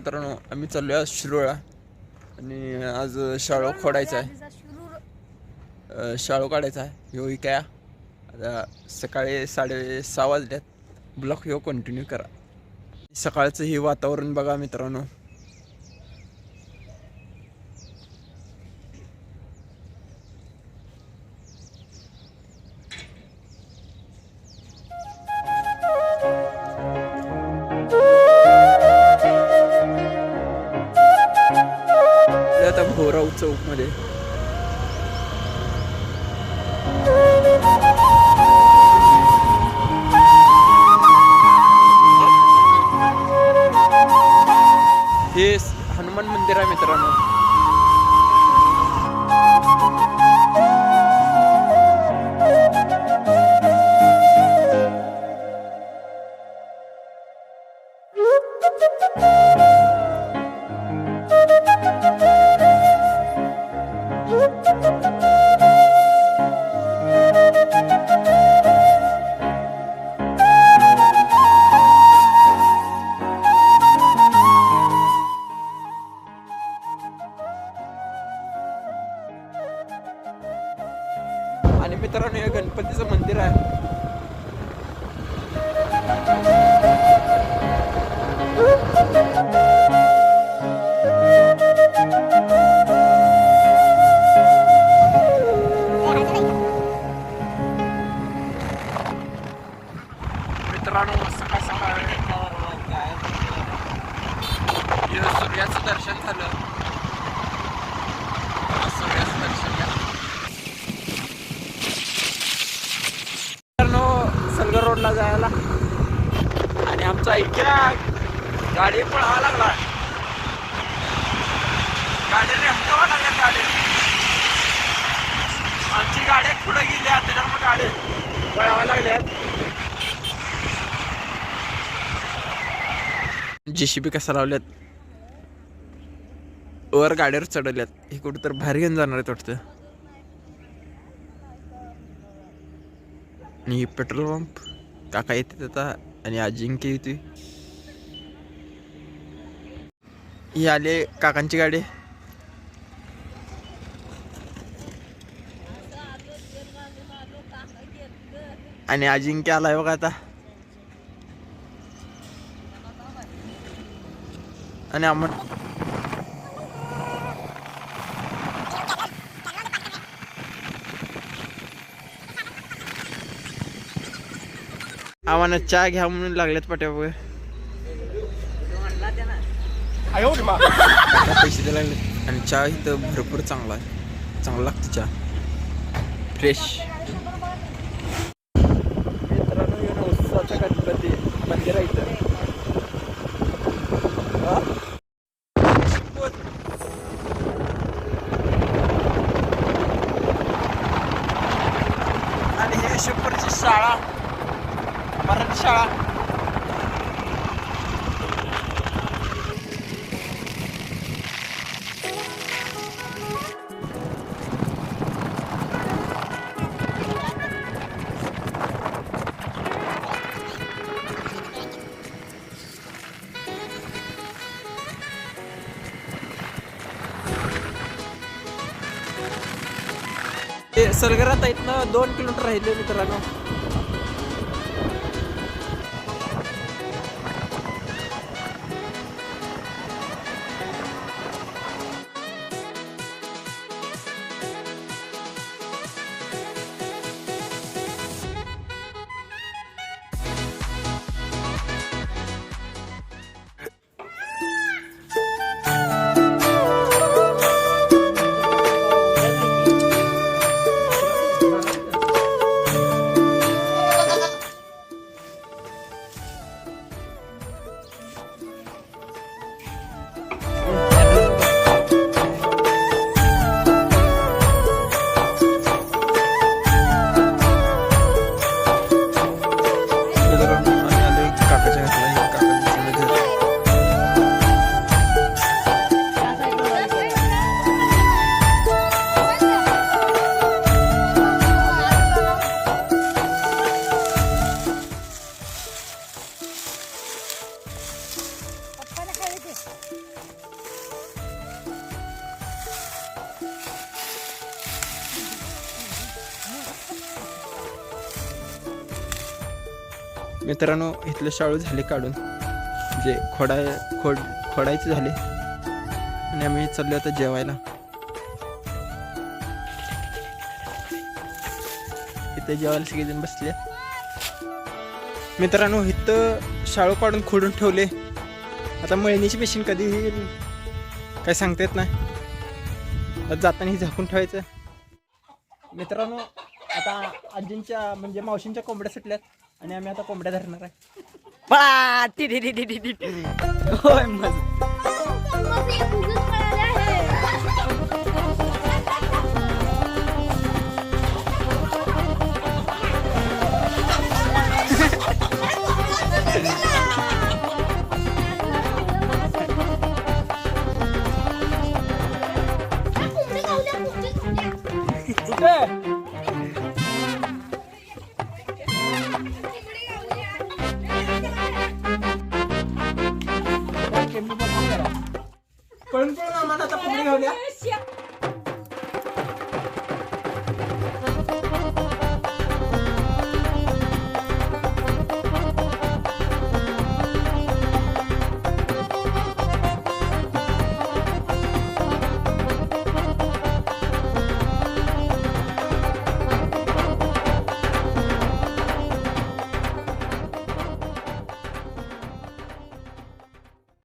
मित्रांनो आम्ही चाललो आहे शिरोळा. आणि आज शाळो खोडायचा आहे. शाळो काढायचा आहे. ह्यो काय आता सकाळी साडे सहा वाजल्यात. ब्लॉक ह्यो कंटिन्यू करा. सकाळचं हे वातावरण बघा मित्रांनो. चौकमध्ये. हे हनुमान मंदिर आहे मित्रांनो. आणि मित्रांनो हे गणपतीचं मंदिर आहे रोडला जायला. आणि आमचा ऐक्या गाडी पळावा लागला. गाडी लागल्या गाडी. आमची गाड्या पुढे गेल्या त्याच्यामुळे गाडी पळावा लागल्यात जेसीबी कसा लावल्यात? वर गाड्यावर चढवल्यात हे कुठं तर बाहेर घेऊन जाणार आहेत वाटतं. आणि पेट्रोल पंप काका येते आता आणि अजिंक्य येते ही आले काकांची गाडी आणि अजिंक्य आलाय बघा आता आणि आम्हाला आम्हाला चहा घ्या म्हणून लागल्यात पाट्या बघ. पैसे द्यायला लागले. आणि चहा इथं भरपूर चांगला आहे. चांगला लागतो चहा. फ्रेश मित्रांनो ना उत्सवाचा गणपती मंदिर आहे इथं? आणि हे शिवपूरची शाळा. शाळा. ते सलगरात इथनं दोन किलोमीटर राहिले मित्रांनो. मित्रांनो इथले शाळू झाले काढून. जे खोडाय खोड खोडायचे झाले. आणि आम्ही चाललो आता जेवायला. इथे जेवायला सगळेजण बसले. मित्रांनो इथं शाळू काढून खोडून ठेवले. आता मळणीची मशीन कधी येईल? काय सांगता येत नाही. आता जाताना हे झाकून ठेवायचं. मित्रांनो आता आजींच्या म्हणजे मावशींच्या कोंबड्या सुटल्यात आणि आम्ही आता कोंबड्या धरणार आहे. पळा टी टी टी टी टी टी. होय मज. कुठे